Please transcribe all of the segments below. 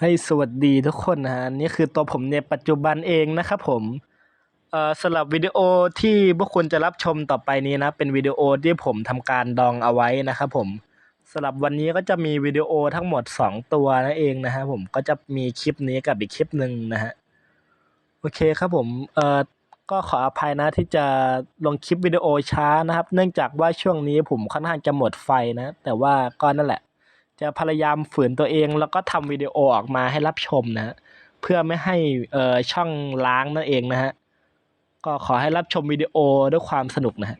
ให้สวัสดีทุกคนนะฮะนี่คือตัวผมในปัจจุบันเองนะครับผมเอ่อสำหรับวิดีโอที่พวกคุณจะรับชมต่อไปนี้นะ เป็นวิดีโอที่ผมทำการดองเอาไว้นะครับผมสำหรับวันนี้ก็จะมีวิดีโอทั้งหมด 2 ตัวนั่นเองนะฮะผมก็จะมีคลิปนี้กับอีกคลิปหนึ่งนะฮะโอเคครับผมเอ่อก็ขออภัยนะที่จะลงคลิปวิดีโอช้านะครับ เนื่องจากว่าช่วงนี้ผมค่อนข้างจะหมดไฟนะ แต่ว่าก็นั่นแหละ จะพยายามฝืนตัวเอง แล้วก็ทำวิดีโอออกมาให้รับชมนะเพื่อไม่ให้เอ่อช่องล้างนั่นเองนะฮะก็ขอให้รับชมวิดีโอด้วยความสนุกนะฮะ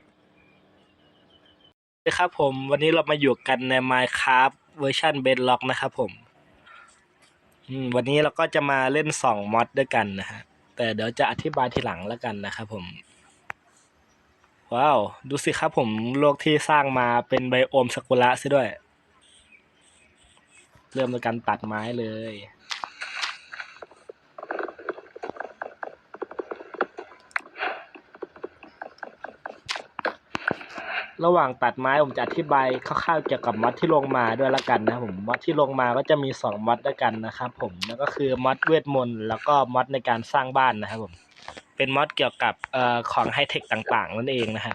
ครับผมวันนี้เรามาอยู่กันใน Minecraft เวอร์ชัน Bedrock นะครับผมวันนี้เราก็จะมาเล่นสองมอดด้วยกันนะฮะแต่เดี๋ยวจะอธิบายทีหลังแล้วกันนะครับผม ว้าว ดูสิครับผมโลกที่สร้างมาเป็นไบโอมซากุระซะด้วย เริ่มในการตัดไม้เลย ระหว่างตัดไม้ผมจะอธิบายคร่าวๆเกี่ยวกับมอดที่ลงมาด้วยละกันนะผมมอดที่ลงมาก็จะมีสองมอดด้วยกันนะครับผมแล้วก็คือมอดเวทมนต์แล้วก็มอดในการสร้างบ้านนะครับผมเป็นมอดเกี่ยวกับเอ่อของไฮเทคต่างๆนั่นเองนะฮะ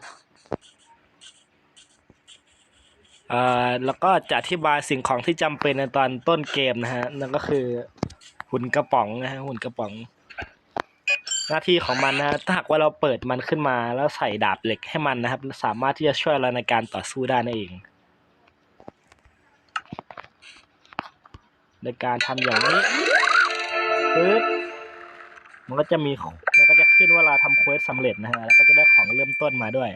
เอ่อแล้วก็จะอธิบายสิ่งของที่จำเป็นในตอนต้นเกมนะฮะนั่นก็คือหุ่นกระป๋องนะฮะหุ่นกระป๋อง หน้าที่ของมันนะฮะถ้าหากว่าเราเปิดมันขึ้นมาแล้วใส่ดาบเหล็กให้มันนะครับ สามารถที่จะช่วยเราในการต่อสู้ได้นั่นเอง ในการทำอย่างนี้ปึ๊บมันก็จะมีมันก็จะขึ้นว่าเราทำเควสสำเร็จนะฮะแล้วก็จะได้ของเริ่มต้นมาด้วย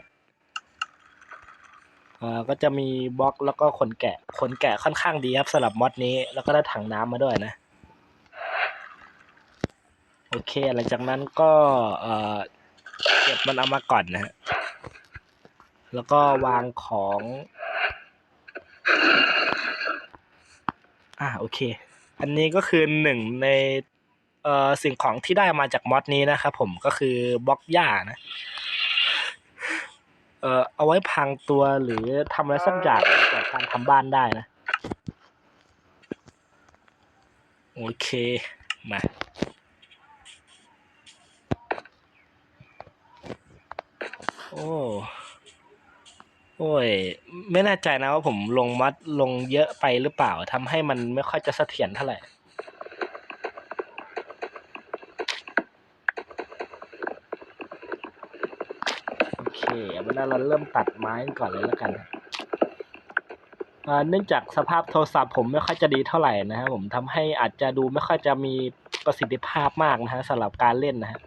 อ่อก็จะมีบล็อกแล้วก็ขนแกะขนแกะค่อนข้างดีครับสำหรับมอดนี้ แล้วก็ได้ถังน้ำมาด้วยนะ โอเคหลังจากนั้นก็เอ่อเก็บมันเอามาก่อนนะฮะแล้วก็วางของ อ่าโอเค อันนี้ก็คือหนึ่งในเอ่อสิ่งของที่ได้มาจากมอดนี้นะครับผมก็คือบล็อกหญ้านะ อ่อเอาไว้พังตัวหรือทำอะไรสักอย่างเกี่ยวกับการทำบ้านได้นะ โอเคมาโอ้โอ้ย ไม่แน่ใจนะว่าผมลงมัดลงเยอะไปหรือเปล่าทำให้มันไม่ค่อยจะเสถียรเท่าไหร่ โอเคเอาเป็ นว่าเราเริ่มตัดไม้ก่อนเลยแล้วกันเนื่องจากสภาพโทรศัพท์ผมไม่ค่อยจะดีเท่าไหร่นะครับผมทำให้อาจจะดูไม่ค่อยจะมีประสิทธิภาพมากนะฮะสำหรับการเล่นนะฮะ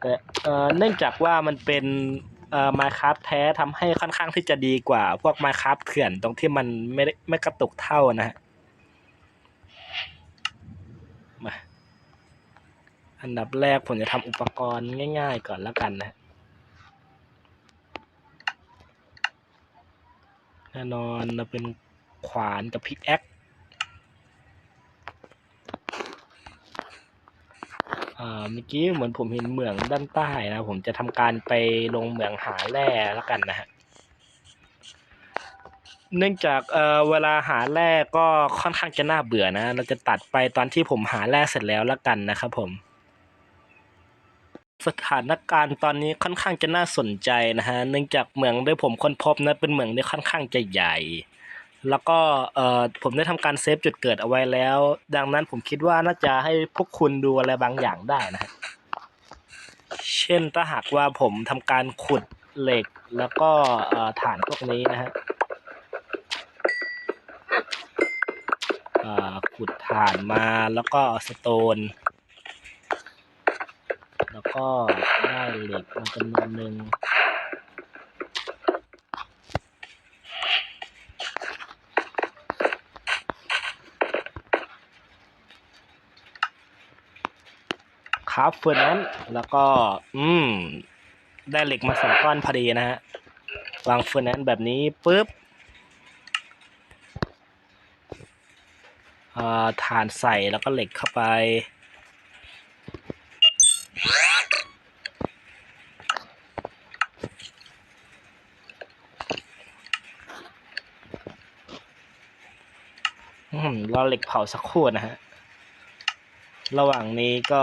แต่เนื่องจากว่ามันเป็นเอ่อ Minecraft แท้ทำให้ค่อนข้างที่จะดีกว่า พวก Minecraft เถื่อนตรงที่มันไม่ได้ไม่กระตุกเท่านะฮะมาอันดับแรกผมจะทำอุปกรณ์ง่าย ๆ ก่อนแล้วกันนะ แน่นอนเราเป็นขวานกับพิกแอคเมื่อกี้เหมือนผมเห็นเหมืองด้านใต้นะ ผมจะทำการไปลงเหมืองหาแร่แล้วกันนะฮะเนื่องจากเอ่อเวลาหาแร่ก็ค่อนข้างจะน่าเบื่อนะ เราจะตัดไปตอนที่ผมหาแร่เสร็จแล้วแล้วกันนะครับผม สถานการณ์ตอนนี้ค่อนข้างจะน่าสนใจนะฮะเนื่องจากเหมืองที่ผมค้นพบนะเป็นเหมืองที่ค่อนข้างจะใหญ่ แล้วก็เอ่อผมได้ทำการเซฟจุดเกิดเอาไว้แล้ว ดังนั้นผมคิดว่าน่าจะให้พวกคุณดูอะไรบางอย่างได้นะฮะเช่นถ้าหากว่าผมทำการขุดเหล็กแล้วก็เอ่อฐานพวกนี้นะฮะเอ่อขุดฐานมาแล้วก็สโตน ก็ได้เหล็กมาจำนวนหนึ่งครับเฟอร์นั้นแล้วก็ อืม ได้เหล็กมาสองก้อนพอดีนะฮะวางเฟอร์นั้นแบบนี้ปุ๊บอ่อฐานใส่แล้วก็เหล็กเข้าไป รอเหล็กเผาสักครู่นะฮะ ระหว่างนี้ก็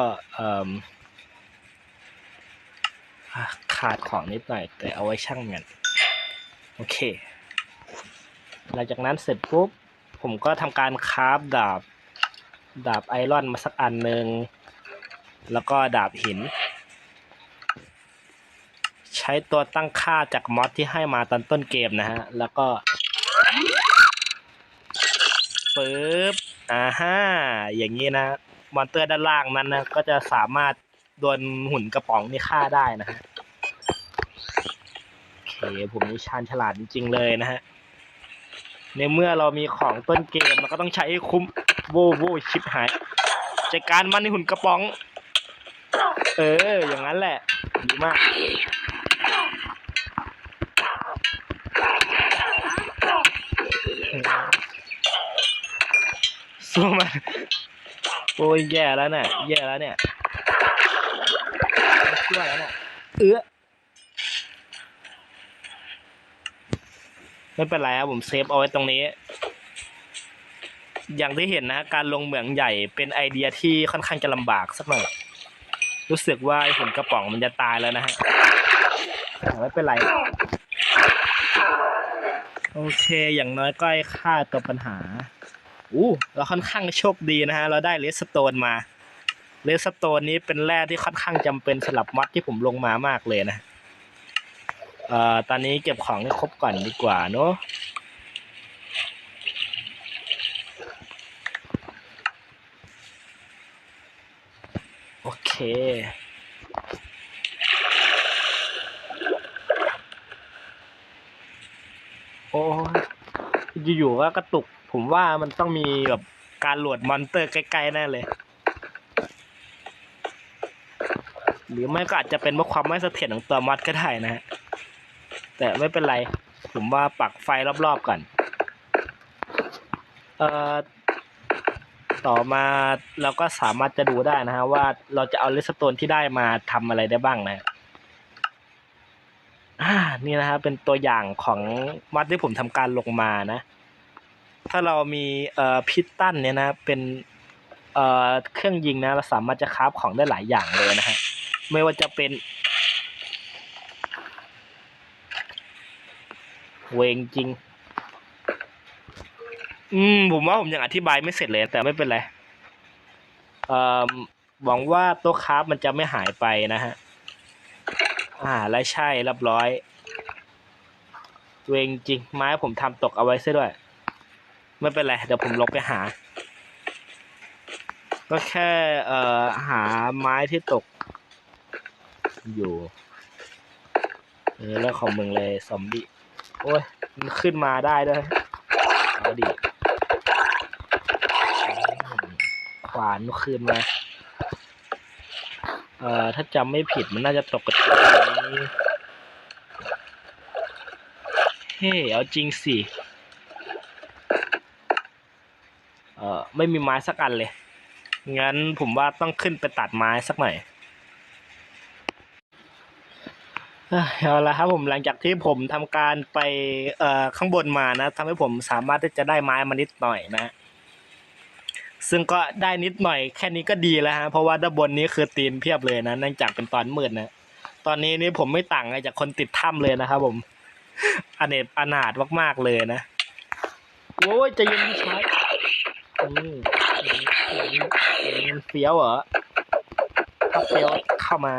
ขาดของนิดหน่อย แต่เอาไว้ช่างมัน โอเค หลังจากนั้นเสร็จปุ๊บ ผมก็ทำการคราฟดาบ ดาบไอรอนมาสักอันหนึ่ง แล้วก็ดาบหิน ใช้ตัวตั้งค่าจากมอดที่ให้มาตอนต้นเกมนะฮะ แล้วก็ ปึ๊บอ่าฮ่าอย่างนี้นะมอนเตอร์ด้านล่างนั้นนะก็จะสามารถโดนหุ่นกระป๋องนี่ฆ่าได้นะฮะโอเคผมนี่ชาญฉลาดจริงๆเลยนะฮะในเมื่อเรามีของต้นเกมเราก็ต้องใช้ให้คุ้มโว้โว้ชิบหายจัดการมันในหุ่นกระป๋อง เออ อย่างนั้นแหละดีมาก สู้มัน โอ้ยแย่แล้วเนี่ยแย่แล้วเนี่ยไม่ช่วยแล้วเนี่ยเอื้อไม่เป็นไรครับผมเซฟเอาไว้ตรงนี้ อย่างที่เห็นนะ การลงเหมืองใหญ่เป็นไอเดียที่ค่อนข้างจะลำบากสักหน่อย รู้สึกว่าไอ้หุ่นกระป๋องมันจะตายแล้วนะฮะแต่ไม่เป็นไร โอเค อย่างน้อยก็ให้ฆ่าตัวปัญหา อู้เราค่อนข้างโชคดีนะฮะ เราได้เลสโตนมาเลสโตนนี้เป็นแร่ที่ค่อนข้างจำเป็นสำหรับมอดที่ผมลงมามากเลยนะเอ่อตอนนี้เก็บของให้ครบก่อนดีกว่าเนอะโอเคโอ้อยู่ๆก็กระตุก ผมว่ามันต้องมีแบบการโหลดมอนเตอร์ใกล้ๆแน่เลย หรือไม่ก็อาจจะเป็นเพราะความไม่เสถียรของตัวมอดก็ได้นะฮะแต่ไม่เป็นไร ผมว่าปักไฟรอบๆก่อน เอ่อต่อมาเราก็สามารถจะดูได้นะฮะว่าเราจะเอาเลสโตนที่ได้มาทำอะไรได้บ้างนะอ่านี่นะฮะเป็นตัวอย่างของมัดที่ผมทำการลงมานะ ถ้าเรามีเอ่อพิตตันเนี่ยนะเป็นเอ่อเครื่องยิงนะเราสามารถจะคราฟของได้หลายอย่างเลยนะฮะไม่ว่าจะเป็นเวงจริง อืม ผมว่าผมยังอธิบายไม่เสร็จเลย แต่ไม่เป็นไร เอ่อหวังว่าตัวคราฟมันจะไม่หายไปนะฮะ อ่า และใช่เรียบร้อย เวงจริง ไม้ผมทำตกเอาไว้ซะด้วย ไม่เป็นไร เดี๋ยวผมลงไปหา ก็แค่เอ่อหาไม้ที่ตก อยู่เออเรื่องของมึงเลยซอมบี้โอ้ยมันขึ้นมาได้ด้วยเอาดิขวานคืนมาเอ่อถ้าจำไม่ผิดมันน่าจะตกกระจุกนี้เฮ้เอาจริงสิ เอ่อ ไม่มีไม้สักอันเลย งั้นผมว่าต้องขึ้นไปตัดไม้สักหน่อยเอาละครับผมหลังจากที่ผมทำการไปเอ่อข้างบนมานะทำให้ผมสามารถที่จะได้ไม้มานิดหน่อยนะ ซึ่งก็ได้นิดหน่อยแค่นี้ก็ดีแล้วฮะเพราะว่าด้านบนนี้คือตีนเพียบเลยนะเนื่องจากเป็นตอนมืดนะตอนนี้นี่ผมไม่ต่างอะไรจากคนติดถ้ำเลยนะครับผมอเนกอนาถมากๆเลยนะโอ้ยจะยินพี่ชาย นี่มันเฟี้ยวเหรอถ้าเฟี้ยวเข้ามา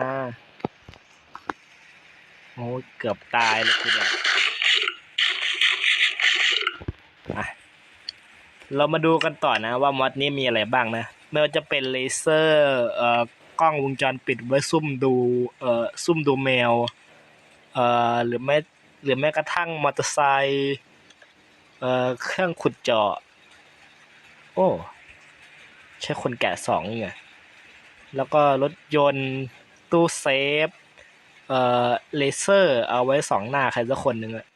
โอ้ยเกือบตายเลยคุณอะอะเรามาดูกันต่อนะว่ามอดนี้มีอะไรบ้างนะไม่ว่าจะเป็นเลเซอร์เอ่อกล้องวงจรปิดไว้ซุ่มดูเอ่อซุ่มดูแมวเอ่อหรือแม้หรือแม้กระทั่งมอเตอร์ไซค์เอ่อเครื่องขุดเจาะ โอ้ ใช่คนแกะสองนี่ไงแล้วก็รถยนต์ตู้เซฟ เอ่อเลเซอร์เอาไว้สองหน้าใครสักคนหนึ่งอะ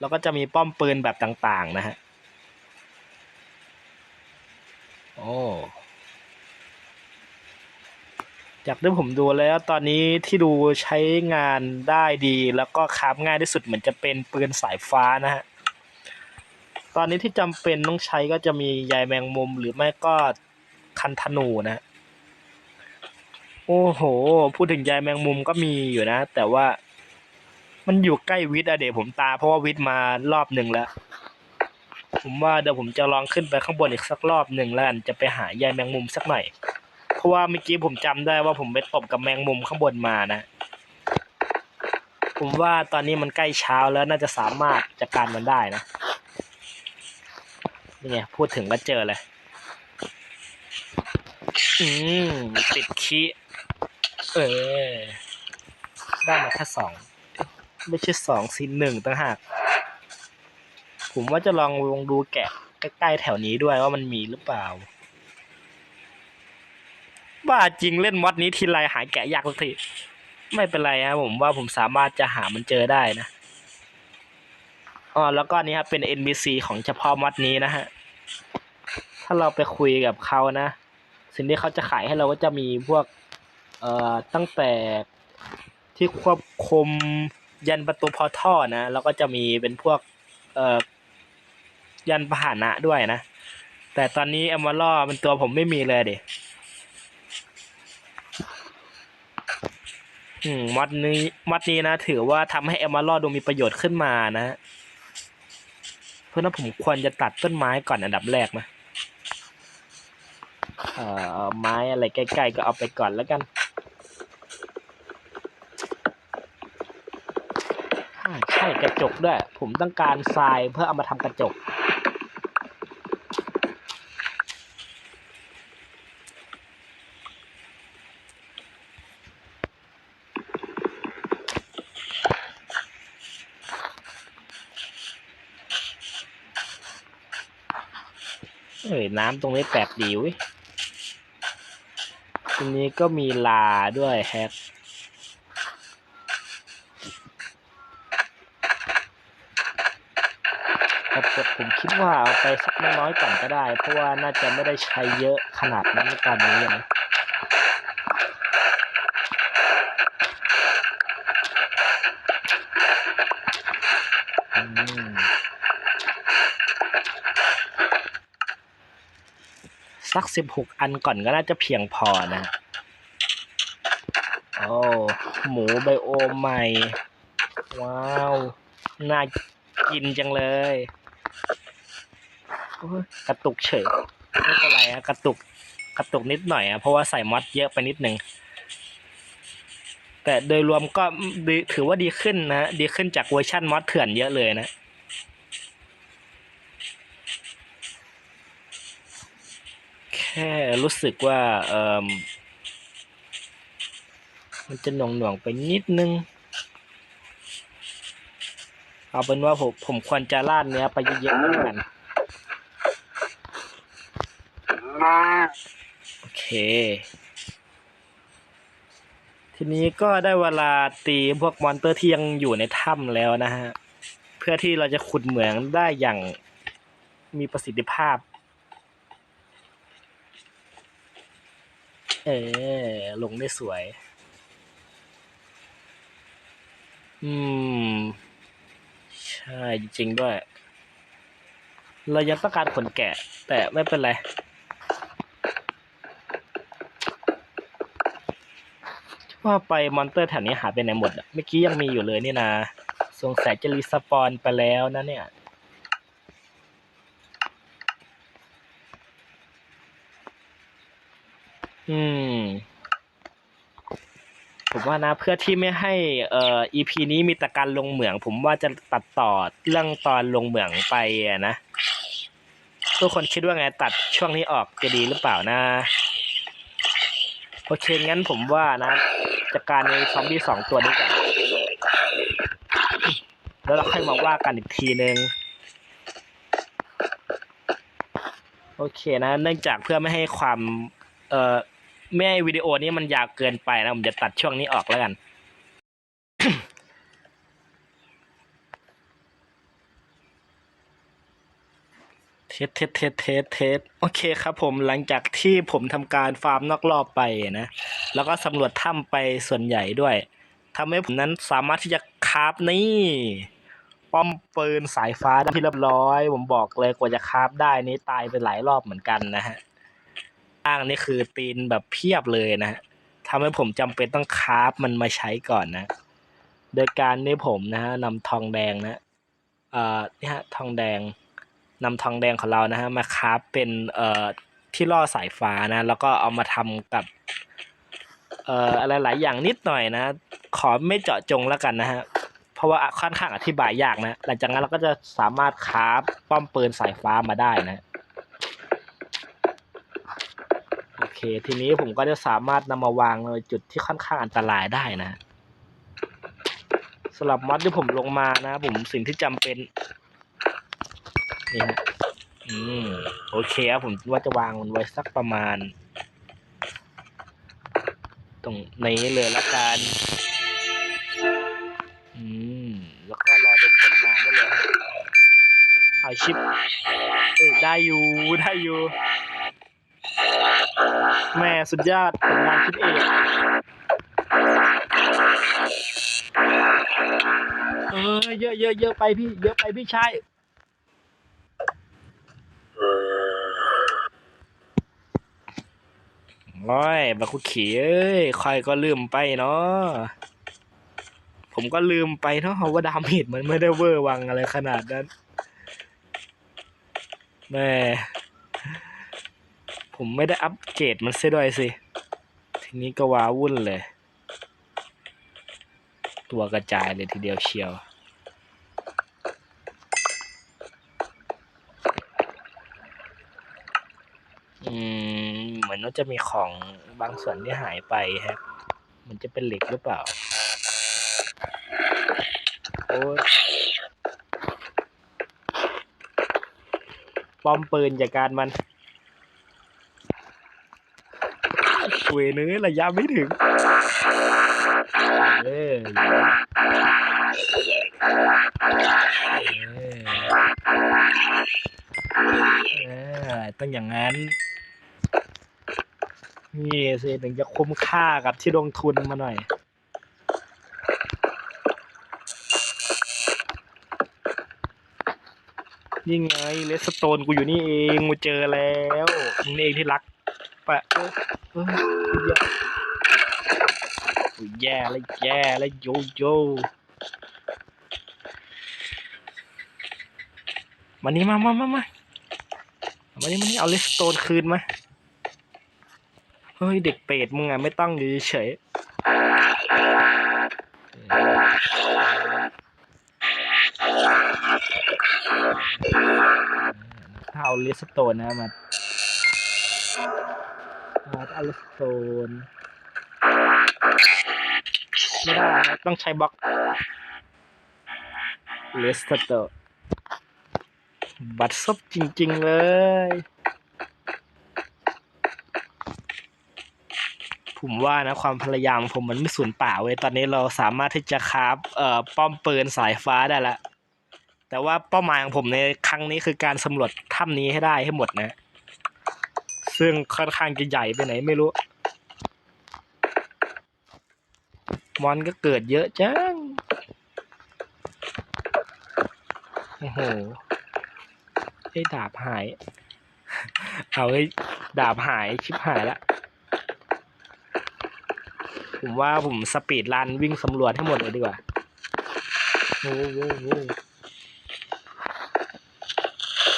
แล้วก็จะมีป้อมปืนแบบต่างๆนะฮะ โอ้จากที่ผมดูแล้วตอนนี้ที่ดูใช้งานได้ดีแล้วก็คราฟง่ายที่สุดเหมือนจะเป็นปืนสายฟ้านะฮะ ตอนนี้ที่จำเป็นต้องใช้ก็จะมีใยแมงมุมหรือไม่ก็คันธนูนะ โอ้โห พูดถึงใยแมงมุมก็มีอยู่นะ แต่ว่ามันอยู่ใกล้วิทย์อะเดี๋ยวผมตาเพราะว่าวิทย์มารอบหนึ่งแล้ว ผมว่าเดี๋ยวผมจะลองขึ้นไปข้างบนอีกสักรอบหนึ่งแล้วจะไปหาใยแมงมุมสักหน่อย เพราะว่าเมื่อกี้ผมจำได้ว่าผมไปตบกับแมงมุมข้างบนมานะ ผมว่าตอนนี้มันใกล้เช้าแล้วน่าจะสามารถจัดการมันได้นะ นี่ไงพูดถึงก็เจอเลย อืมติดคีเออ ได้มาแค่สอง ไม่ใช่สองสิหนึ่งต่างหาก ผมว่าจะลองลองดูแกะใกล้ๆแถวนี้ด้วยว่ามันมีหรือเปล่า บ้าจริงเล่นมอดนี้ทีไรหาแกะยากทุกที ไม่เป็นไรครับผมว่าผมสามารถจะหามันเจอได้นะ อ๋อแล้วก็นี้ครับเป็น NPC ของเฉพาะมอดนี้นะฮะ ถ้าเราไปคุยกับเขานะ สิ่งที่เขาจะขายให้เราก็จะมีพวก เอ่อ ตั้งแต่ที่ควบคุมยันประตูพอท่อนะ แล้วก็จะมีเป็นพวก เอ่อ ยันพาหนะด้วยนะ แต่ตอนนี้เอม r ล่อเป็นตัวผมไม่มีเลยเด็อืมมอดนี้มอดนี้นะ ถือว่าทำให้เอม r ล่อดูมีประโยชน์ขึ้นมานะ ราะนั้นผมควรจะตัดต้นไม้ก่อนอันดับแรกนะเอ่อไม้อะไรใกล้ๆก็เอาไปก่อนแล้วกันใช่กระจกด้วย ผมต้องการทรายเพื่อเอามาทำกระจก น้ำตรงนี้แปลกดีว้ยตรงนี้ก็มีลาด้วยแฮกแต่ผมคิดว่าเอาไปสักน้อยๆก่อนก็ได้ เพราะว่าน่าจะไม่ได้ใช้เยอะขนาดนั้นตอนนี้นะอืม สักสิบหกอันก่อนก็น่าจะเพียงพอนะ โอ้หมูไบโอมใหม่ ว้าว น่ากินจังเลยกระตุกเฉยไม่เป็นไรอะกระตุกกระตุกนิดหน่อยอะเพราะว่าใส่มอดเยอะไปนิดหนึ่งแต่โดยรวมก็ดีถือว่าดีขึ้นนะ ดีขึ้นจากเวอร์ชันมอดเถื่อนเยอะเลยนะ ค่รู้สึกว่าเออมันจะหน่วงหน่วงๆไปนิดนึง เอาเป็นว่าผมผมควรจะราดเนื้อไปเยอะๆแล้วกัน โอเค ทีนี้ก็ได้เวลาตีพวกมอนเตอร์ที่ยังอยู่ในถ้ำแล้วนะฮะ เพื่อที่เราจะขุดเหมืองได้อย่างมีประสิทธิภาพ เออลงได้สวย อืม ใช่จริงด้วย เรายังต้องการขนแกะ แต่ไม่เป็นไรว่าไปมอนเตอร์แถวนี้หายไปไหนหมดอะเมื่อกี้ยังมีอยู่เลยนี่นะสงสัยจะรีสปอนไปแล้วนะเนี่ย อืม ผมว่านะเพื่อที่ไม่ให้เอ่อ EP นี้มีแต่การลงเหมือง ผมว่าจะตัดต่อเรื่องตอนลงเหมืองไปอะนะทุกคนคิดว่าไงตัดช่วงนี้ออกจะดีหรือเปล่านะโอเคงั้นผมว่านะจัดการในซอมบี้สองตัวนี้ก่อนแล้วเราค่อยมาว่ากันอีกทีนึงโอเคนะ เนื่องจากเพื่อไม่ให้ความ เอ่อ ไม่ให้วิดีโอนี้มันยาวเกินไปนะ ผมจะตัดช่วงนี้ออกแล้วกัน เทสเทสเทสเทสเทสโอเคครับผมหลังจากที่ผมทำการฟาร์มนอกรอบไปนะ แล้วก็สำรวจถ้ำไปส่วนใหญ่ด้วยทำให้ผมนั้นสามารถที่จะคราฟนี่ป้อมปืนสายฟ้าได้ที่เรียบร้อย ผมบอกเลยกว่าจะคราฟได้นี่ตายไปหลายรอบเหมือนกันนะฮะ อ้างนี่คือตีนแบบเพียบเลยนะฮะทำให้ผมจำเป็นต้องคาราฟมันมาใช้ก่อนนะ โดยการที่ผมนะฮะนำทองแดงนะเอ่อนี่ฮะทองแดงนำทองแดงของเรานะฮะมาคาราฟเป็นเอ่อที่ล่อสายฟ้านะ แล้วก็เอามาทำกับเอ่ออะไรหลายอย่างนิดหน่อยนะ ขอไม่เจาะจงแล้วกันนะฮะเพราะว่าค่อนข้างอธิบายยากนะ หลังจากนั้นเราก็จะสามารถคาราฟป้อมปืนสายฟ้ามาได้นะ โอ เค ทีนี้ผมก็จะสามารถนำมาวางในจุดที่ค่อนข้างอันตรายได้นะสำหรับมอดที่ผมลงมานะผมสิ่งที่จำเป็นนี่ฮะอืมโอเคครับผมว่าจะวางมันไว้สักประมาณ ตรงนี้เลยละกันอืมแล้วก็รอดูผลงานได้เลยเอาชิปได้อยู่ได้อยู่ แม่สุดยอดงานคิดเองเออเยอะเยอะเยอะไปพี่ เยอะไปพี่ชายโอ้ยบักคุขี่เอ้ยใครก็ลืมไปเนาะผมก็ลืมไปเนาะว่าดาเมจมันไม่ได้เวอร์วังอะไรขนาดนั้นแม่ ผมไม่ได้อัปเกรดมันเสียด้วยสิ ทีนี้ก็ว้าวุ่นเลย ตัวกระจายเลยทีเดียวเชียว อืม เหมือนว่าจะมีของบางส่วนที่หายไปฮะมันจะเป็นเหล็กหรือเปล่า โอ้ยป้อมปืนจากการมัน เวเนื้อระยะไม่ถึงเออเออต้องอย่างนั้นนี่สิถึงจะคุ้มค่ากับที่ลงทุนมาหน่อยนี่ไงเลสโตนกูอยู่นี่เองกูเจอแล้วนี่เองที่รักปะ แย่แล้วแย่แล้วโยโย่มานี่มามามามามานี่มานี่เอาเลสโตนคืนมา เฮ้ย เด็กเป็ดมึงอะ ไม่ต้องอยู่เฉยถ้าเอาเลสโตนนะมา มาเอาเลสโตนไม่ได้ต้องใช้บล็อกเลสโตนบัตรซบจริง ๆ เลยผมว่านะความพยายามผมมันไม่สูญเปล่าเว้ยตอนนี้เราสามารถที่จะคราฟเอ่อป้อมปืนสายฟ้าได้ละแต่ว่าเป้าหมายของผมในครั้งนี้คือการสำรวจถ้ำนี้ให้ได้ให้หมดนะ ซึ่งค่อนข้างจะใหญ่ไปไหนไม่รู้ มอนก็เกิดเยอะจัง โอ้โหไอ้ดาบหาย เอาไอ้ดาบหายชิบหายละ ผมว่าผมสปีดรันวิ่งสำรวจให้หมดเลยดีกว่าโอ้โหโห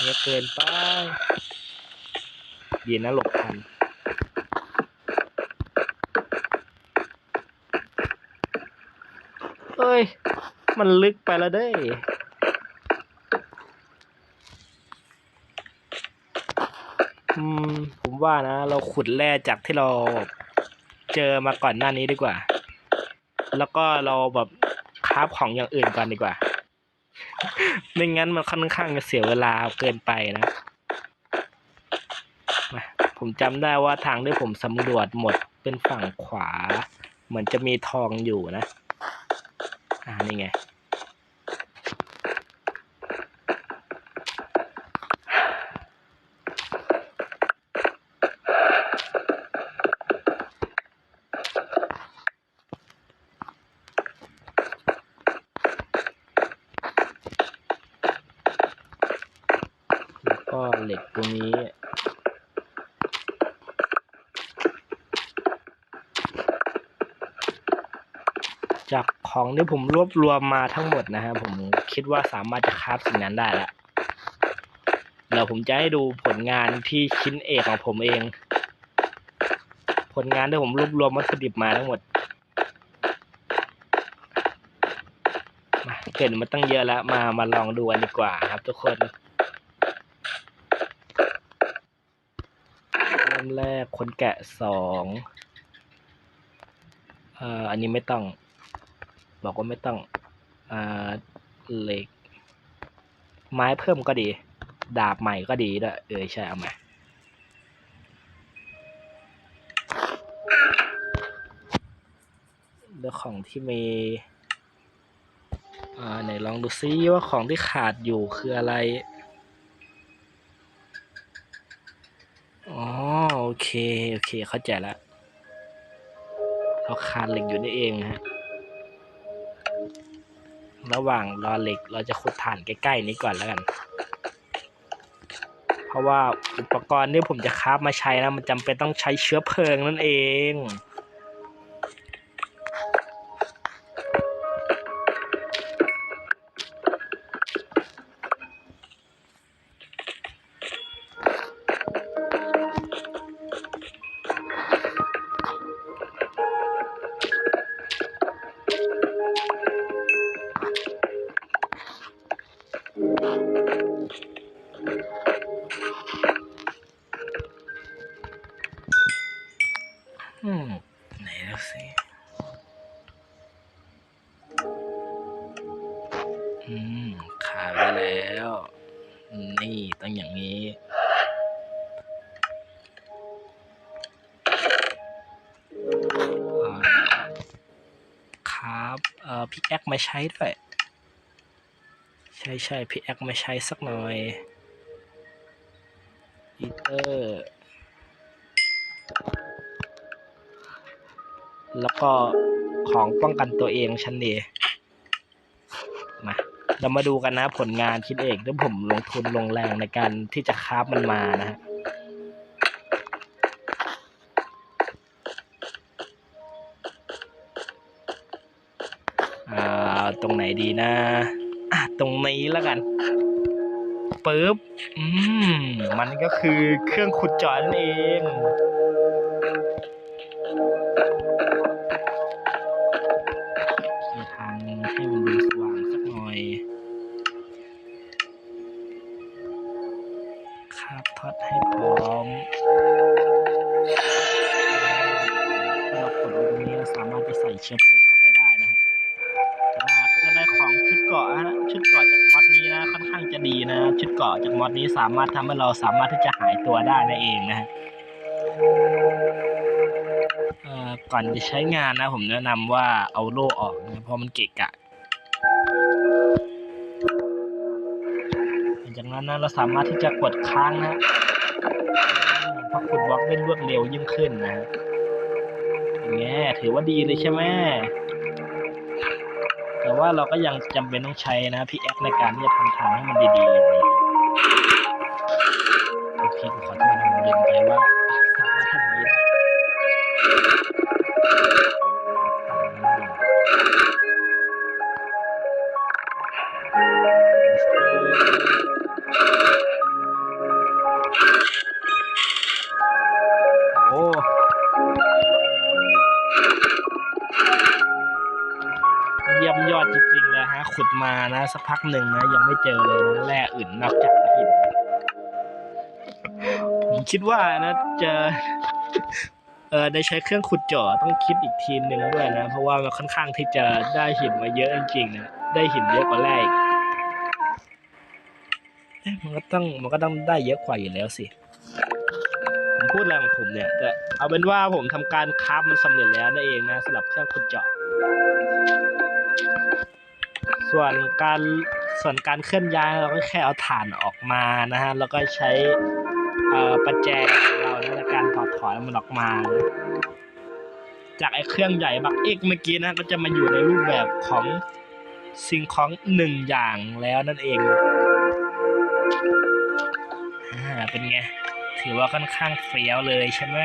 เยอะเกินไป ดีนะหลบทันเอ้ย มันลึกไปแล้วเด้ยอืม ผมว่านะ เราขุดแร่จากที่เราเจอมาก่อนหน้านี้ดีกว่า แล้วก็เราแบบคราฟของอย่างอื่นก่อนดีกว่า ไม่งั้นมันค่อนข้างจะเสียเวลาเกินไปนะ ผมจำได้ว่าทางที่ผมสำรวจหมดเป็นฝั่งขวา เหมือนจะมีทองอยู่นะ อ่านี่ไง แล้วก็เหล็กตรงนี้ ของที่ผมรวบรวมมาทั้งหมดนะฮะผมคิดว่าสามารถจะคราฟสิ่งนั้นได้ละเดี๋ยวผมจะให้ดูผลงานที่ชิ้นเอกของผมเอง ผลงานที่ผมรวบรวมวัตถุดิบมาทั้งหมดมาเกิดมาตั้งเยอะแล้วมามาลองดูกันดีกว่าครับ ทุกคนเริ่มแรกคนแกะสองเอ่ออันนี้ไม่ต้อง บอกว่าไม่ต้องอ่าเหล็ก ไม้เพิ่มก็ดี ดาบใหม่ก็ดีด้วยเออใช่เอามาแล้วของที่มีอ่าไหนลองดูซิว่าของที่ขาดอยู่คืออะไร อ๋อโอเค โอเค เข้าใจแล้วเราขาดเหล็กอยู่นี่เองฮะ ระหว่างรอเหล็กเราจะขุดฐานใกล้ ๆ นี้ก่อนแล้วกัน เพราะว่าอุปกรณ์ที่ผมจะคราฟมาใช้นะมันจำเป็นต้องใช้เชื้อเพลิงนั่นเอง ใช้ด้วย ใช่ใช่พี่แอคมาใช้สักหน่อยอีเตอร์ แล้วก็ของป้องกันตัวเองชั้นดีมาเรามาดูกันนะผลงานชิ้นเอกที่ผมลงทุนลงแรงในการที่จะคราฟมันมานะฮะ ดีนะ อะ ตรงนี้แล้วกันปึ๊บ อืม มันก็คือเครื่องขุดเจาะนั่นเอง นะ ชุดเกาะจากมอดนี้สามารถทำให้เราสามารถที่จะหายตัวได้นั่นเองนะฮะก่อนจะใช้งานนะ ผมแนะนำว่าเอาโล่ออกนะเพราะมันเกะกะหลังจากนั้นนะเราสามารถที่จะกดค้างนะเพราะขุดบล็อกได้รวดเร็วยิ่งขึ้นนะอย่างเงี้ยถือว่าดีเลยใช่ไหม ว่าเราก็ยังจำเป็นต้องใช้นะพี่แอคในการที่จะทำทางให้มันดีๆอย่างนี้โอเคขอ ขุดมานะ สักพักหนึ่งนะ ยังไม่เจอเลยนะแร่อื่นนอกจากหินผมคิดว่านะจะเออได้ใช้เครื่องขุดเจาะต้องคิดอีกทีหนึ่งด้วยนะ เพราะว่ามันค่อนข้างที่จะได้หินมาเยอะจริงๆนะได้หินเยอะกว่าแรกมันก็ต้องมันก็ต้องได้เยอะกว่าอยู่แล้วสิผมพูดอะไรของผมเนี่ยแต่เอาเป็นว่าผมทำการคราฟมันสำเร็จแล้วนั่นเองนะสำหรับเครื่องขุดเจาะ ส่วนการส่วนการเคลื่อนย้ายเราก็แค่เอาถ่านออกมานะฮะแล้วก็ใช้ประแจของเราในการถอดถอนมันออกมา จากไอ้เครื่องใหญ่บักเอกเมื่อกี้นะก็จะมาอยู่ในรูปแบบของสิ่งของหนึ่งอย่างแล้วนั่นเองอ่าเป็นไง ถือว่าค่อนข้างเฟี้ยวเลยใช่ไหม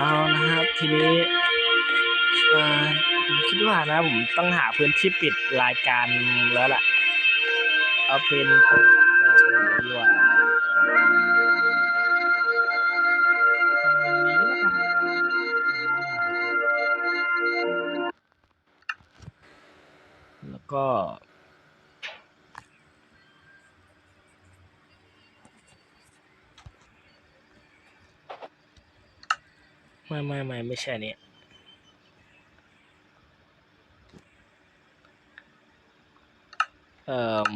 เอานะครับทีนี้ผมคิดว่านะผมต้องหาพื้นที่ปิดรายการแล้วล่ะ เอาเป็นเอาเป็น ไม่ไม่ไม่ไม่ใช่อันนี้เอ่อ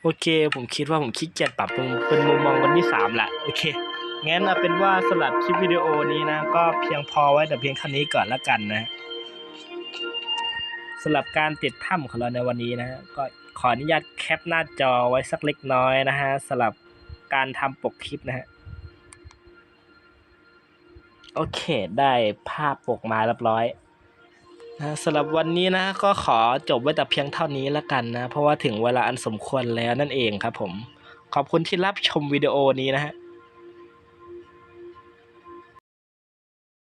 โอเค ผมคิดว่าผมขี้เกียจปรับเป็นเป็นมุมมองวันที่สามแหละโอเคงั้นเอาเป็นว่าสำหรับคลิปวิดีโอนี้นะ ก็เพียงพอไว้แต่เพียงเท่านี้ก่อนละกันนะสำหรับการติดถ้ำของเราในวันนี้นะก็ขออนุญาตแคปหน้าจอไว้สักเล็กน้อยนะฮะสำหรับการทำปกคลิปนะฮะ โอเค ได้ภาพปกมาเรียบร้อยนะสำหรับวันนี้นะก็ขอจบไว้แต่เพียงเท่านี้แล้วกันนะ เพราะว่าถึงเวลาอันสมควรแล้วนั่นเองครับผม ขอบคุณที่รับชมวิดีโอนี้นะฮะ